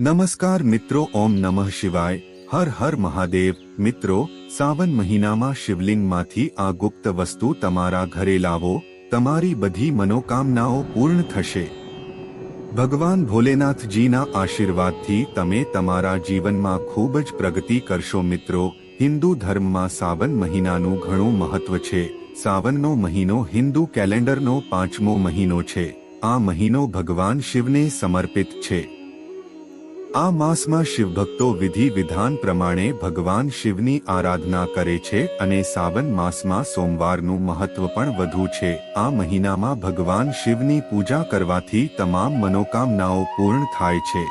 નમસ્કાર મિત્રો, ઓમ નમઃ શિવાય. હર હર મહાદેવ. મિત્રો સાવન મહિનામાં શિવલિંગમાંથી આ ગુપ્ત વસ્તુ તમારા ઘરે લાવો. તમારી બધી મનોકામનાઓ પૂર્ણ થશે. ભગવાન ભોલેનાથજીના આશીર્વાદથી તમે તમારા જીવનમાં ખૂબ જ પ્રગતિ કરશો મિત્રો. હિન્દુ ધર્મમાં સાવન મહિનાનું ઘણું મહત્વ છે. સાવનનો મહિનો હિન્દુ કેલેન્ડરનો પાંચમો મહિનો છે. આ મહિનો ભગવાન શિવને સમર્પિત છે. આ માસમાં શિવભક્તો વિધિ વિધાન પ્રમાણે ભગવાન શિવની આરાધના કરે છે અને સાવન માસમાં સોમવારનું મહત્વ પણ વધુ છે. આ મહિનામાં ભગવાન શિવની પૂજા કરવાથી તમામ મનોકામનાઓ પૂર્ણ થાય છે.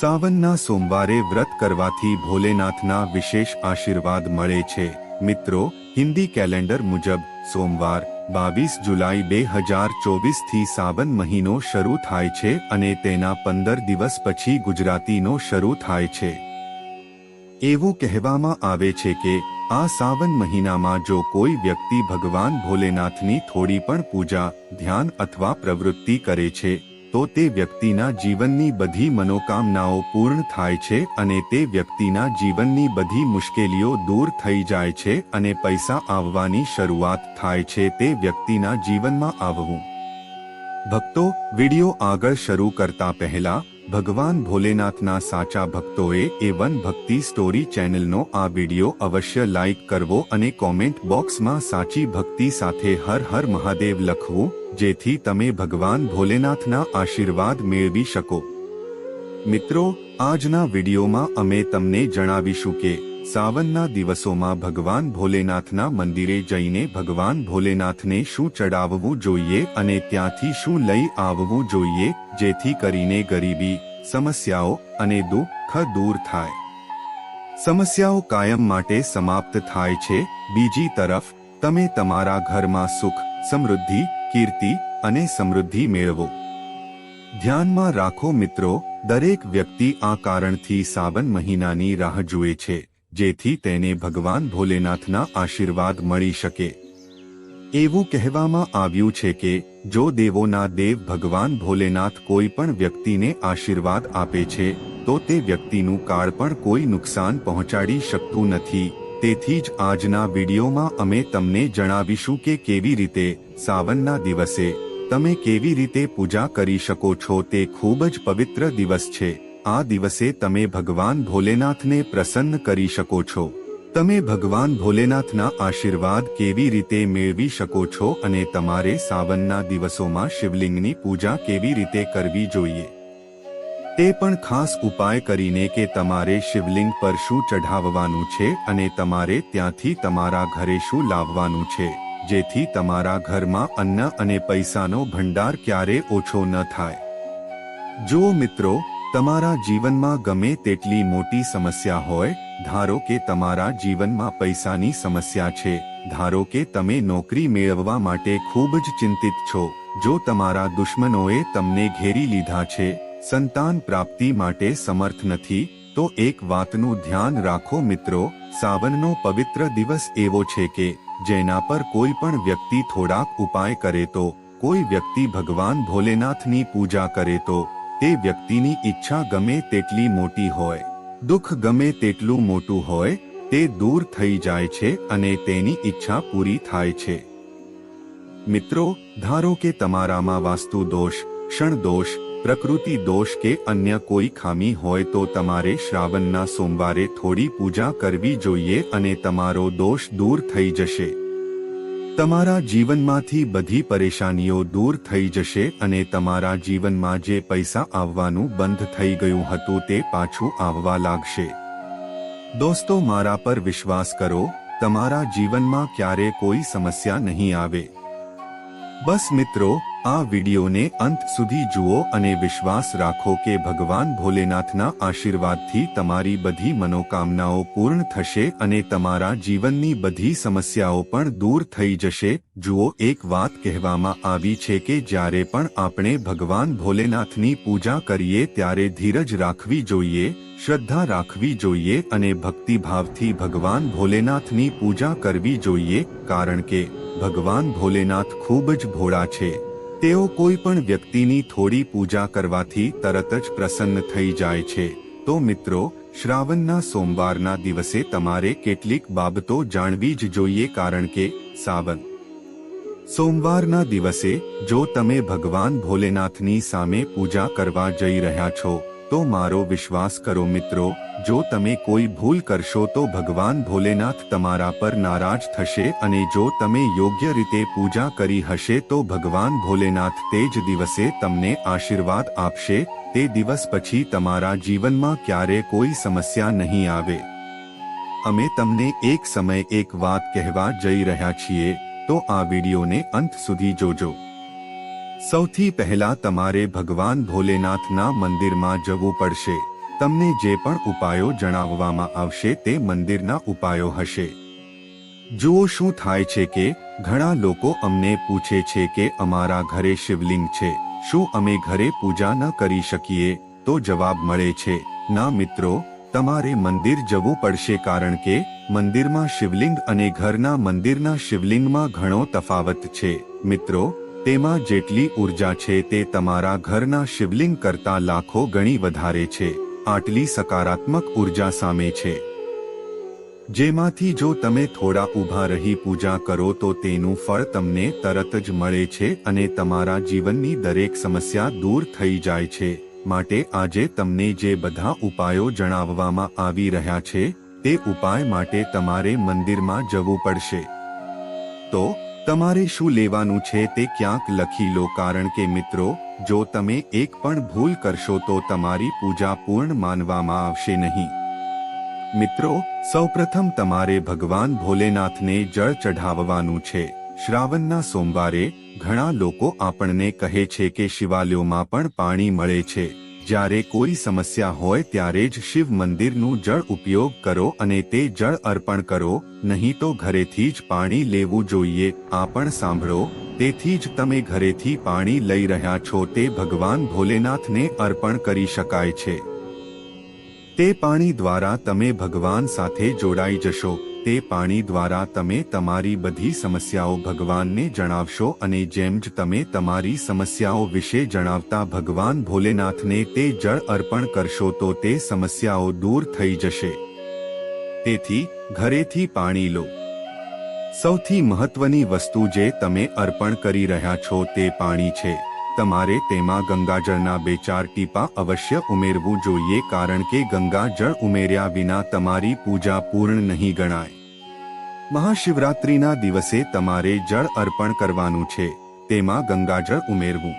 સાવનના સોમવારે વ્રત કરવાથી ભોલેનાથના વિશેષ આશીર્વાદ મળે છે. મિત્રો, હિન્દી કેલેન્ડર મુજબ સોમવાર બાવીસ જુલાઈ બે હજાર ચોવીસથી સાવન મહિનો શરૂ થાય છે અને તેના પંદર દિવસ પછી ગુજરાતીનો શરૂ થાય છે. એવું કહેવામાં આવે છે કે, આ સાવન મહિનામાં જો કોઈ વ્યક્તિ ભગવાન ભોલેનાથની થોડી પણ પૂજા, ધ્યાન અથવા પ્રવૃત્તિ કરે છે તો તે વ્યક્તિના જીવનની બધી મનોકામનાઓ પૂર્ણ થાય છે અને તે વ્યક્તિના જીવનની બધી મુશ્કેલીઓ દૂર થઈ જાય છે અને પૈસા આવવાની શરૂઆત થાય છે તે વ્યક્તિના જીવનમાં આવવું. ભક્તો, વિડિયો આગળ શરૂ કરતા પહેલા ભગવાન ભોલેનાથના સાચા ભક્તોએ એ વન ભક્તિ સ્ટોરી ચેનલનો આ વિડિયો અવશ્ય લાઈક કરવો અને કોમેન્ટ બોક્સમાં સાચી ભક્તિ સાથે હર હર મહાદેવ લખવું, જેથી તમે ભગવાન ભોલેનાથના આશીર્વાદ મેળવી શકો. મિત્રો, આજના વિડીયોમાં અમે તમને જણાવીશું કે સાવનના દિવસોમાં ભગવાન ભોલેનાથના મંદિરે જઈને ભગવાન ભોલેનાથને શું ચડાવવું જોઈએ અને ત્યાંથી શું લઈ આવવું જોઈએ, જેથી કરીને ગરીબી, સમસ્યાઓ અને દુઃખ દૂર થાય. સમસ્યાઓ કાયમ માટે સમાપ્ત થાય છે. બીજી તરફ, તમે તમારા ઘરમાં સુખ, સમૃદ્ધિ, કીર્તિ અને સમૃદ્ધિ મેળવો. ધ્યાનમાં રાખો મિત્રો, દરેક વ્યક્તિ આ કારણથી સાવન મહિનાની રાહ જુએ છે. જેથી તેને ભગવાન ભોલેનાથના આશીર્વાદ મળી શકે. એવું કહેવામાં આવ્યું છે કે, જો દેવોના દેવ ભગવાન ભોલેનાથ કોઈ પણ વ્યક્તિને આશીર્વાદ આપે છે, તો તે વ્યક્તિનું કાળ પણ કોઈ નુકસાન પહોંચાડી શકતું નથી. તેથી જ આજના વિડીયોમાં અમે તમને જણાવીશું કે કેવી રીતે સાવનના દિવસે તમે કેવી રીતે પૂજા કરી શકો છો તે ખૂબ જ પવિત્ર દિવસ છે. આ દિવસે તમે ભગવાન ભોલેનાથને પ્રસન્ન કરી શકો છો. તમે ભગવાન ભોલેનાથના આશીર્વાદ કેવી રીતે મેળવી શકો છો અને તમારે સાવનના દિવસોમાં શિવલિંગની પૂજા કેવી રીતે કરવી જોઈએ? તે પણ ખાસ ઉપાય કરીને કે તમારે શિવલિંગ પર શું ચઢાવવાનું છે અને તમારે ત્યાંથી તમારા ઘરે શું લાવવાનું છે, જેથી તમારા ઘરમાં અન્ન અને પૈસાનો ભંડાર ક્યારે ઓછો ન થાય. જો મિત્રો તમારા જીવનમાં ગમે તેટલી મોટી સમસ્યા હોય, ધારો કે તમારા જીવનમાં પૈસાની સમસ્યા છે, ધારો કે તમે નોકરી મેળવવા માટે ખૂબ જ ચિંતિત છો, જો તમારા દુશ્મનોએ તમને ઘેરી લીધા છે, સંતાન પ્રાપ્તિ માટે સમર્થ નથી, તો એક વાતનું ધ્યાન રાખો મિત્રો, સાવનનો પવિત્ર દિવસ એવો છે કે, જેના પર કોઈ પણ વ્યક્તિ થોડાક ઉપાય કરે તો, કોઈ વ્યક્તિ ભગવાન ભોલેનાથની પૂજા કરે તો તે વ્યક્તિની ઈચ્છા ગમે તેટલી મોટી હોય, દુઃખ ગમે તેટલું મોટું હોય, તે દૂર થઈ જાય છે અને તેની ઈચ્છા પૂરી થાય છે. મિત્રો, ધારો કે તમારામાં વાસ્તુ દોષ, ક્ષણ દોષ, પ્રકૃતિ દોષ કે અન્ય કોઈ ખામી હોય તો તમારે શ્રાવણના સોમવારે થોડી પૂજા કરવી જોઈએ અને તમારો દોષ દૂર થઈ જશે. તમારા જીવનમાંથી બધી પરેશાનીઓ દૂર થઈ જશે અને તમારા જીવનમાં જે પૈસા આવવાનું બંધ થઈ ગયું હતું તે પાછું આવવા લાગશે. દોસ્તો, મારા પર વિશ્વાસ કરો, તમારા જીવનમાં ક્યારે કોઈ સમસ્યા નહીં આવે. બસ મિત્રો, આ વિડીયોને અંત સુધી જુઓ અને વિશ્વાસ રાખો કે ભગવાન ભોલેનાથના આશીર્વાદથી તમારી બધી મનોકામનાઓ પૂર્ણ થશે અને તમારા જીવનની બધી સમસ્યાઓ પણ દૂર થઈ જશે. જુઓ, એક વાત કહેવામાં આવી છે કે જ્યારે પણ આપણે ભગવાન ભોલેનાથની પૂજા કરીએ ત્યારે ધીરજ રાખવી જોઈએ. શ્રદ્ધા રાખવી જોઈએ અને ભક્તિભાવથી ભગવાન ભોલેનાથની પૂજા કરવી જોઈએ, કારણ કે ભગવાન ભોલેનાથ ખૂબ જ ભોળા છે. તેઓ કોઈ પણ વ્યક્તિની થોડી પૂજા કરવાથી તરત જ પ્રસન્ન થઈ જાય છે. તો મિત્રો, શ્રાવણના સોમવારના દિવસે તમારે કેટલીક બાબતો જાણવી જ જોઈએ, કારણ કે સાવન. સોમવારના દિવસે જો તમે ભગવાન ભોલેનાથની સામે પૂજા કરવા જઈ રહ્યા છો તો મારો વિશ્વાસ કરો મિત્રો, જો તમે કોઈ ભૂલ કરશો તો ભગવાન ભોલેનાથ તમારા પર નારાજ થશે અને જો તમે યોગ્ય રીતે પૂજા કરી હશે તો ભગવાન ભોલેનાથ તે જ દિવસે તમને આશીર્વાદ આપશે, તે દિવસ પછી તમારા જીવનમાં ક્યારે કોઈ સમસ્યા નહીં આવે. અમે તમને એક સમય એક વાત કહેવા જઈ રહ્યા છીએ, તો આ વિડીયોને અંત સુધી જોજો. સૌથી પહેલા તમારે ભગવાન ભોલેનાથના મંદિરમાં જવું પડશે. તમને જે પણ ઉપાયો જણાવવામાં આવશે તે મંદિરના ઉપાયો હશે. જુઓ શું થાય છે કે, ઘણા લોકો અમને પૂછે છે કે અમારા ઘરે શિવલિંગ છે. શું અમે ઘરે પૂજા ન કરી શકીએ? તો જવાબ મળે છે, ના મિત્રો, તમારે મંદિર જવું પડશે કારણ કે, મંદિરમાં શિવલિંગ અને ઘરના મંદિરના શિવલિંગમાં ઘણો તફાવત છે. મિત્રો તેમાં જેટલી ઊર્જા છે તે તમારા ઘરના શિવલિંગ કરતા લાખો ગણી વધારે છે. આટલી સકારાત્મક ઊર્જા સામે છે. જેમાંથી જો તમે થોડા ઊભા રહી પૂજા કરો તો તેનું ફળ તમને તરત જ મળે છે અને તમારા જીવનની દરેક સમસ્યા દૂર થઈ જાય છે. માટે આજે તમને જે બધા ઉપાયો જણાવવામાં આવી રહ્યા છે, તે ઉપાય માટે તમારે મંદિરમાં જવું પડશે. તો તમારે શું લેવાનું છે તે ક્યાંક લખી લો કારણ કે મિત્રો, જો તમે એક પણ ભૂલ કરશો તો તમારી પૂજા પૂર્ણ માનવામાં આવશે નહીં. મિત્રો, સૌપ્રથમ તમારે ભગવાન ભોલેનાથને જળ ચઢાવવાનું છે. શ્રાવણના સોમવારે ઘણા લોકો આપણને કહે છે કે શિવાલયોમાં પણ પાણી મળે છે. જ્યારે કોઈ સમસ્યા હોય ત્યારે જ શિવ મંદિરનું જળ ઉપયોગ કરો અને તે જળ અર્પણ કરો, નહીં તો ઘરેથી જ પાણી લેવું જોઈએ. આ પણ સાંભળો, તેથી જ તમે ઘરેથી પાણી લઈ રહ્યા છો. તે ભગવાન ભોલેનાથને અર્પણ કરી શકાય છે. તે પાણી દ્વારા તમે ભગવાન સાથે જોડાઈ જશો. તે પાણી દ્વારા તમે તમારી બધી સમસ્યાઓ ભગવાનને જણાવશો અને જેમ જ તમે તમારી સમસ્યાઓ વિશે જણાવતા ભગવાન ભોલેનાથને તે જળ અર્પણ કરશો તો તે સમસ્યાઓ દૂર થઈ જશે. તેથી, ઘરેથી પાણી લો. સૌથી મહત્વની વસ્તુ જે તમે અર્પણ કરી રહ્યા છો તે પાણી છે. તમારે તેમાં ગંગાજળના બે ચાર ટીપા અવશ્ય ઉમેરવું જોઈએ કારણ કે ગંગાજળ ઉમેર્યા વિના તમારી પૂજા પૂર્ણ નહીં ગણાય. મહાશિવરાત્રિના દિવસે તમારે જળ અર્પણ કરવાનું છે, તેમાં ગંગાજળ ઉમેરવું.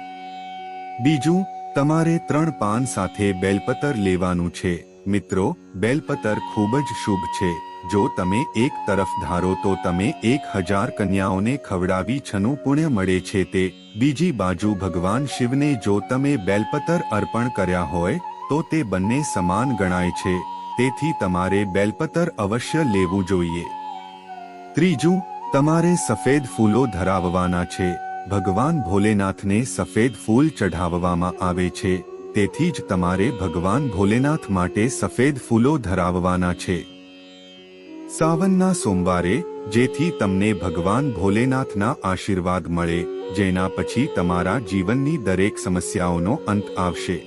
બીજું, તમારે ત્રણ પાન સાથે બેલપતર લેવાનું છે. મિત્રો, બેલપતર ખૂબ જ શુભ છે. જો તમે એક તરફ ધારો તો તમે એક હજાર કન્યાઓને ખવડાવી છનું પુણ્ય મળે છે તે. બીજી બાજુ ભગવાન શિવને જો તમે બેલપતર અર્પણ કર્યા હોય, તો તે બંને સમાન ગણાય છે. તેથી તમારે બેલપતર અવશ્ય લેવું જોઈએ. ત્રીજું, તમારે સફેદ ફૂલો ધરાવવાના છે. ભગવાન ભોલેનાથને સફેદ ફૂલ ચઢાવવામાં આવે છે. તેથી જ તમારે ભગવાન ભોલેનાથ માટે સફેદ ફૂલો ધરાવવાના છે. સાવનના સોમવારે, જેથી તમને ભગવાન ભોલેનાથના આશીર્વાદ મળે, જેના પછી તમારા જીવનની દરેક સમસ્યાઓનો અંત આવશે.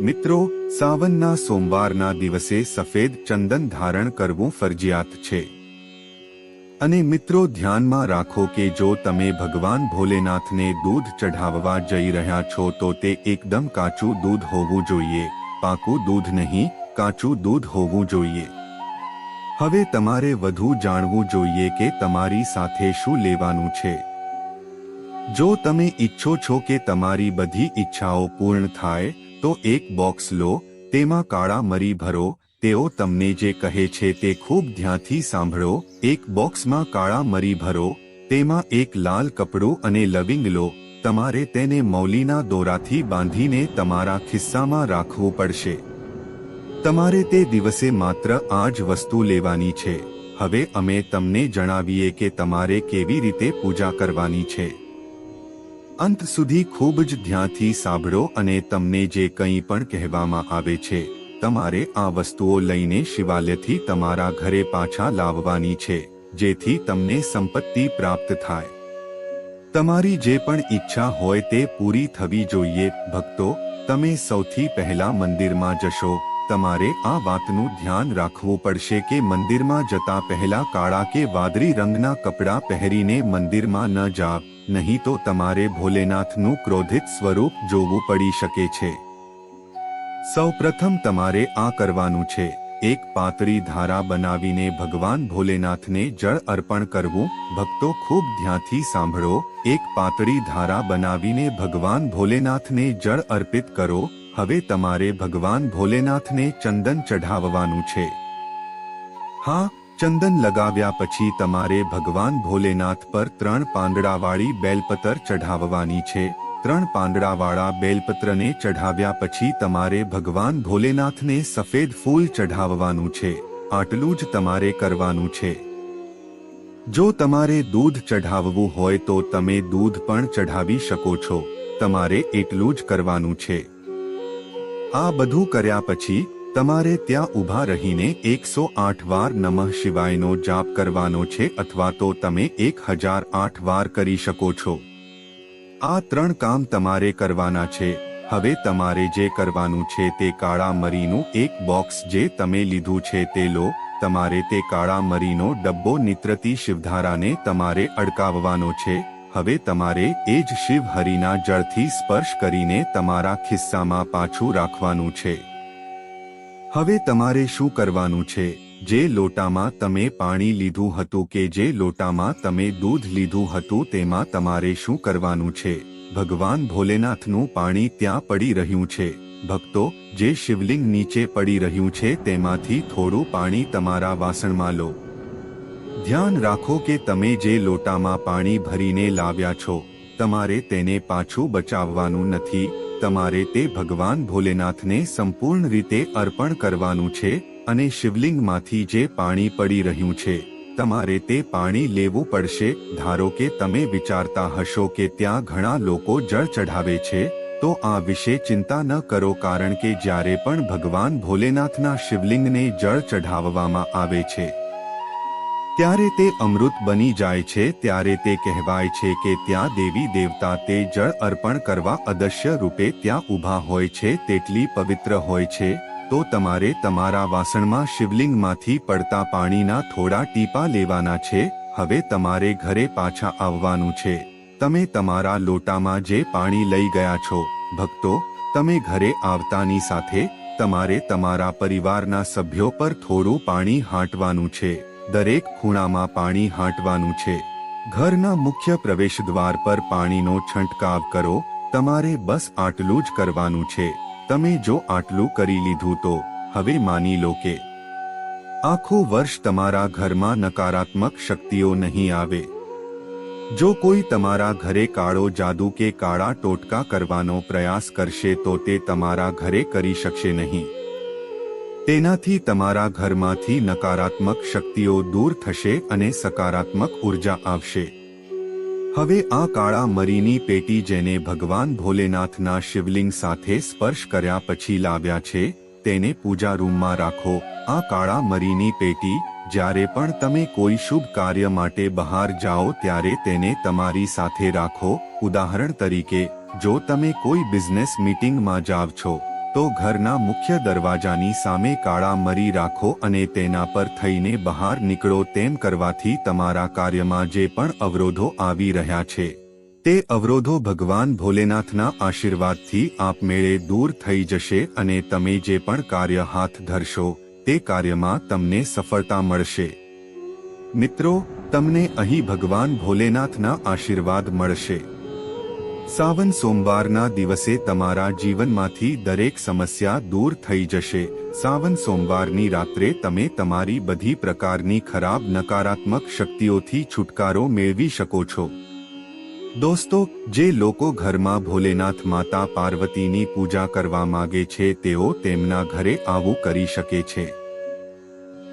મિત્રો, સાવનના સોમવારના દિવસે સફેદ ચંદન ધારણ કરવું ફરજિયાત છે. અને મિત્રો, ધ્યાનમાં રાખો કે જો તમે ભગવાન ભોલેનાથને દૂધ ચઢાવવા જઈ રહ્યા છો, તો તે એકદમ કાચું દૂધ હોવું જોઈએ. પાકું દૂધ નહીં, કાચું દૂધ હોવું જોઈએ. હવે તમારે વધુ જાણવું જોઈએ કે તમારી સાથે શું લેવાનું છે. જો તમે ઈચ્છો છો કે તમારી બધી ઈચ્છાઓ પૂર્ણ થાય, તો એક બોક્સ લો, તેમાં કાળા મરી ભરો, તેઓ તમને જે કહે છે તે ખૂબ ધ્યાનથી સાંભળો. એક બોક્સમાં કાળા મરી ભરો, તેમાં એક લાલ કપડું અને લવિંગ લો, તમારે તેને મૌલીના દોરાથી બાંધીને તમારા ખિસ્સામાં રાખવું પડશે. તમારે તે દિવસે માત્ર આ જ વસ્તુ લેવાની છે. હવે અમે તમને જણાવીએ કે તમારે કેવી રીતે પૂજા કરવાની છે. અંત સુધી ખૂબ જ ધ્યાનથી સાંભળો અને તમને જે કંઈ પણ કહેવામાં આવે છે, તમારે આ વસ્તુઓ લઈને શિવાલયથી તમારા ઘરે પાછા લાવવાની છે, જેથી તમને સંપત્તિ પ્રાપ્ત થાય. તમારી જે પણ ઈચ્છા હોય તે પૂરી થવી જોઈએ. ભક્તો, તમે સૌથી પહેલા મંદિરમાં જશો. તમારે આ વાતનું ધ્યાન રાખવું પડશે કે મંદિરમાં જતા પહેલા કાળા કે વાદળી રંગના કપડાં પહેરીને મંદિરમાં ન જાવ નહીં તો તમારે ભોલેનાથનું ક્રોધિત સ્વરૂપ જોવું પડી શકે છે. સૌપ્રથમ તમારે આ કરવાનું છે. એક પાતળી ધારા બનાવીને ભગવાન ભોલેનાથને જળ અર્પણ કરવું. ભક્તો ખૂબ ધ્યાનથી સાંભળો. એક પાતળી ધારા બનાવીને ભગવાન ભોલેનાથને જળ અર્પિત કરો. હવે તમારે ભગવાન ભોલેનાથને ચંદન ચઢાવવાનું છે. હા, ચંદન લગાવ્યા પછી તમારે ભગવાન ભોલેનાથ પર ત્રણ પાંદડાવાળી બેલપત્ર ચઢાવવાની છે. ત્રણ પાંદડાવાળા બેલપત્રને ચઢાવ્યા પછી તમારે ભગવાન ભોલેનાથને સફેદ ફૂલ ચઢાવવાનું છે. આટલું જ તમારે કરવાનું છે. જો તમારે દૂધ ચઢાવવું હોય તો તમે દૂધ પણ ચઢાવી શકો છો. તમારે એટલું જ કરવાનું છે. આ બધું કર્યા પછી તમારે ત્યાં ઊભા રહીને એકસો આઠ વાર નમઃ શિવાયનો જાપ કરવાનો છે અથવા તો તમે એક હજાર આઠ વાર કરી શકો છો. આ ત્રણ કામ તમારે કરવાના છે. હવે તમારે જે કરવાનું છે તે કાળા મરીનું એક બોક્સ જે તમે લીધું છે તે લો. તમારે તે કાળા મરીનો ડબ્બો નિત્રતી શિવધારાને તમારે અડકાવવાનો છે. હવે તમારે એ જ શિવ હરિના જળથી સ્પર્શ કરીને તમારા ખિસ્સામાં પાછું રાખવાનું છે. હવે તમારે શું કરવાનું છે? જે લોટામાં તમે પાણી લીધું હતું કે જે લોટામાં તમે દૂધ લીધું હતું તેમાં તમારે શું કરવાનું છે? ભગવાન ભોલેનાથનું પાણી ત્યાં પડી રહ્યું છે. ભક્તો, જે શિવલિંગ નીચે પડી રહ્યું છે તેમાંથી થોડું પાણી તમારા વાસણમાં લો. ધ્યાન રાખો કે તમે જે લોટામાં પાણી ભરીને લાવ્યા છો, તમારે તેને પાછું બચાવવાનું નથી, તમારે તે ભગવાન ભોલેનાથને સંપૂર્ણ રીતે અર્પણ કરવાનું છે અને શિવલિંગમાંથી જે પાણી પડી રહ્યું છે, તમારે તે પાણી લેવું પડશે. ધારો કે તમે વિચારતા હશો કે ત્યાં ઘણા લોકો જળ ચઢાવે છે, તો આ વિશે ચિંતા ન કરો કારણ કે જ્યારે પણ ભગવાન ભોલેનાથના શિવલિંગને જળ ચઢાવવામાં આવે છે ત્યારે તે અમૃત બની જાય છે, ત્યારે તે કહેવાય છે કે ત્યાં દેવી દેવતા તે જળ અર્પણ કરવા અદશ્ય રૂપે ત્યાં ઊભા હોય છે, તેટલી પવિત્ર હોય છે. તો તમારે તમારા વાસણમાં શિવલિંગમાંથી પડતા પાણીના થોડા ટીપા લેવાના છે, હવે તમારે ઘરે પાછા આવવાનું છે. તમે તમારા લોટામાં જે પાણી લઈ ગયા છો, ભક્તો, તમે ઘરે આવતાની સાથે તમારે તમારા પરિવારના સભ્યો પર થોડું પાણી હાંટવાનું છે. દરેક ખૂણામાં પાણી હાંટવાનું છે. ઘરના મુખ્ય પ્રવેશ દ્વાર પર પાણીનો છંટકાવ કરો. તમારે બસ આટલું જ કરવાનું છે. તમે જો આટલું કરી લીધું તો, હવે માની લો કે આખું વર્ષ તમારા ઘરમાં નકારાત્મક શક્તિઓ નહીં આવે. જો કોઈ તમારા ઘરે કાળો જાદુ કે કાળા ટોટકા કરવાનો પ્રયાસ કરશે તો તે તમારા ઘરે કરી શકશે નહીં. તેનાથી તમારા ઘરમાંથી નકારાત્મક શક્તિઓ દૂર થશે અને સકારાત્મક ઊર્જા આવશે. હવે આ કાળા મરીની પેટી જેને ભગવાન ભોલેનાથના શિવલિંગ સાથે સ્પર્શ કર્યા પછી લાવ્યા છે, તેને પૂજા રૂમમાં રાખો. આ કાળા મરીની પેટી, જ્યારે પણ તમે કોઈ શુભ કાર્ય માટે બહાર જાઓ ત્યારે તેને તમારી સાથે રાખો. ઉદાહરણ તરીકે, જો તમે કોઈ બિઝનેસ મીટિંગમાં જાવ છો તો ઘરના મુખ્ય દરવાજાની સામે કાળા મરી રાખો અને તેના પર થઈને બહાર નીકળો તેમ કરવાથી તમારા કાર્યમાં જે પણ અવરોધો આવી રહ્યા છે, તે અવરોધો ભગવાન ભોલેનાથના આશીર્વાદથી આપમેળે દૂર થઈ જશે અને તમે જે પણ કાર્ય હાથ ધરશો, તે કાર્યમાં તમને સફળતા મળશે. મિત્રો, તમને અહીં ભગવાન ભોલેનાથના આશીર્વાદ મળશે. સાવન સોમવારના દિવસે તમારા જીવનમાંથી દરેક સમસ્યા દૂર થઈ જશે. સાવન સોમવારની રાત્રે તમે તમારી બધી પ્રકારની ખરાબ નકારાત્મક શક્તિઓથી છુટકારો મેળવી શકો છો. દોસ્તો, જે લોકો ઘરમાં ભોલેનાથ માતા પાર્વતીની પૂજા કરવા માગે છે, તેઓ તેમના ઘરે આવું કરી શકે છે.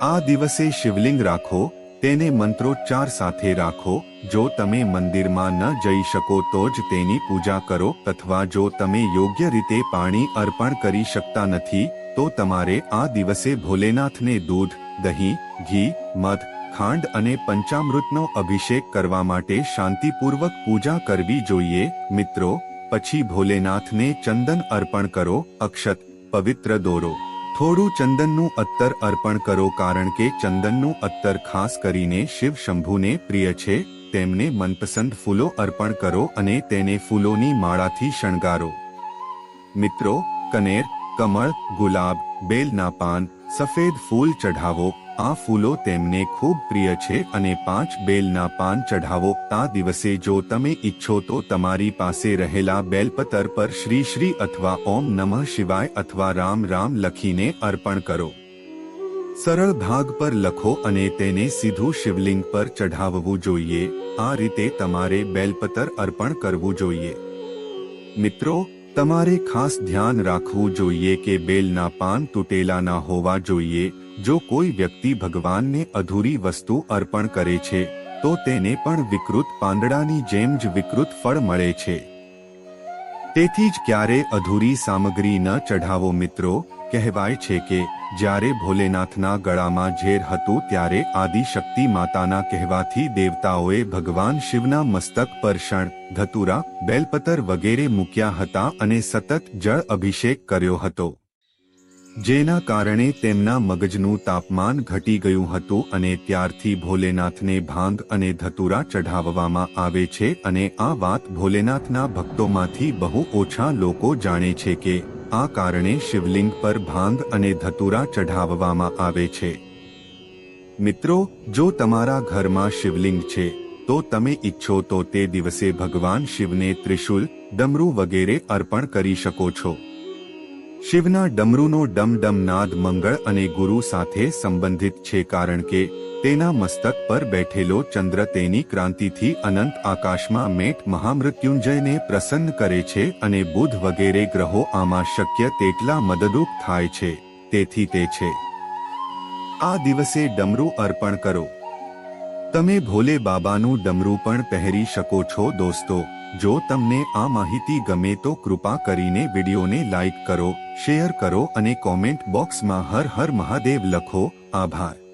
આ દિવસે શિવલિંગ રાખો તેને મંત્રોચ્ચાર સાથે રાખો. જો તમે મંદિરમાં ન જઈ શકો તો જ તેની પૂજા કરો અથવા જો તમે યોગ્ય રીતે પાણી અર્પણ કરી શકતા નથી, તો તમારે આ દિવસે ભોલેનાથને દૂધ, દહીં, ઘી, મધ, ખાંડ અને પંચામૃતનો અભિષેક કરવા માટે શાંતિપૂર્વક પૂજા કરવી જોઈએ. મિત્રો, પછી ભોલેનાથને ચંદન અર્પણ કરો. અક્ષત, પવિત્ર દોરો. થોડું ચંદનનું અત્તર અર્પણ કરો કારણ કે ચંદનનું અત્તર ખાસ કરીને શિવ શંભુને પ્રિય છે, તેમને મનપસંદ ફૂલો અર્પણ કરો અને તેને ફૂલોની માળાથી શણગારો. મિત્રો, કનેર, કમળ, ગુલાબ બેલના પાન, સફેદ ફૂલ ચઢાવો. આ ફૂલો તેમને ખૂબ પ્રિય છે અને પાંચ બેલના પાન ચઢાવો. આ દિવસે જો તમે ઈચ્છો તો તમારી પાસે રહેલા બેલપતર પર શ્રી શ્રી અથવા ઓમ નમઃ શિવાય અથવા રામ રામ લખીને અર્પણ કરો. સરળ ભાગ પર લખો અને તેને સીધું શિવલિંગ પર ચઢાવવું જોઈએ. આ રીતે તમારે બેલપતર અર્પણ કરવું જોઈએ. મિત્રો, તમારે ખાસ ધ્યાન રાખવું જોઈએ કે બેલના પાન તૂટેલા ના હોવા જોઈએ. જો કોઈ વ્યક્તિ ભગવાનને અધૂરી વસ્તુ અર્પણ કરે છે, તો તેને પણ વિકૃત પાંદડાની જેમ જ વિકૃત ફળ મળે છે. તેથી જ ક્યારે અધૂરી સામગ્રી ન ચઢાવો મિત્રો, કહેવાય છે કે, જ્યારે ભોલેનાથના ગળામાં ઝેર હતું ત્યારે આદિશક્તિ માતાના કહેવાથી દેવતાઓએ ભગવાન શિવના મસ્તક પર શણ ધતુરા, બેલપતર વગેરે મૂક્યા હતા અને સતત જળ અભિષેક કર્યો હતો. જેના કારણે તેમના મગજનું તાપમાન ઘટી ગયું હતું અને ત્યારથી ભોલેનાથને ભાંગ અને ધતુરા ચઢાવવામાં આવે છે અને આ વાત ભોલેનાથના ભક્તોમાંથી બહુ ઓછા લોકો જાણે છે કે આ કારણે શિવલિંગ પર ભાંગ અને ધતુરા ચઢાવવામાં આવે છે. મિત્રો, જો તમારા ઘરમાં શિવલિંગ છે, તો તમે ઈચ્છો તો તે દિવસે ભગવાન શિવને ત્રિશુલ, ડમરૂ વગેરે અર્પણ કરી શકો છો. શિવના ડમરૂનો ડમ ડમ નાદ મંગળ અને ગુરુ સાથે સંબંધિત છે કારણ કે તેના મસ્તક પર બેઠેલો ચંદ્ર તેની ક્રાંતિથી અનંત આકાશમાં મેટ મહામૃત્યુંજયને પ્રસન્ન કરે છે અને બુધ વગેરે ગ્રહો આમાં શક્ય તેટલા મદદરૂપ થાય છે, તેથી તે છે. આ દિવસે ડમરૂ અર્પણ કરો. તમે ભોલે બાબાનું ડમરૂ પણ પહેરી શકો છો દોસ્તો. જો તમને આ માહિતી ગમે તો કૃપા કરીને વિડીયોને લાઇક કરો, શેર કરો અને કોમેન્ટ બોક્સમાં હર હર મહાદેવ લખો. આભાર.